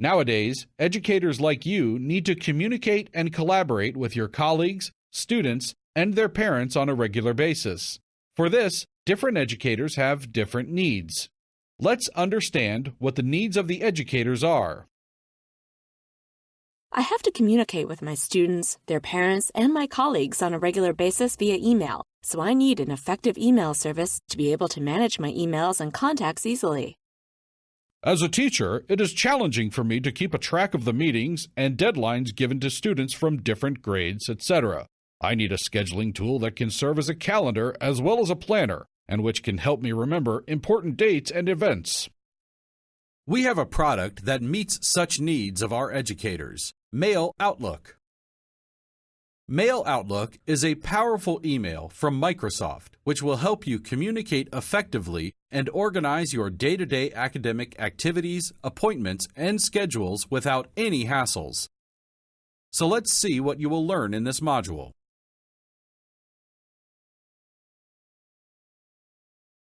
Nowadays, educators like you need to communicate and collaborate with your colleagues, students, and their parents on a regular basis. For this, different educators have different needs. Let's understand what the needs of the educators are. I have to communicate with my students, their parents, and my colleagues on a regular basis via email, so I need an effective email service to be able to manage my emails and contacts easily. As a teacher, it is challenging for me to keep a track of the meetings and deadlines given to students from different grades, etc. I need a scheduling tool that can serve as a calendar as well as a planner, and which can help me remember important dates and events. We have a product that meets such needs of our educators Mail Outlook. Mail Outlook is a powerful email from Microsoft which will help you communicate effectively and organize your day to day academic activities, appointments, and schedules without any hassles. So let's see what you will learn in this module.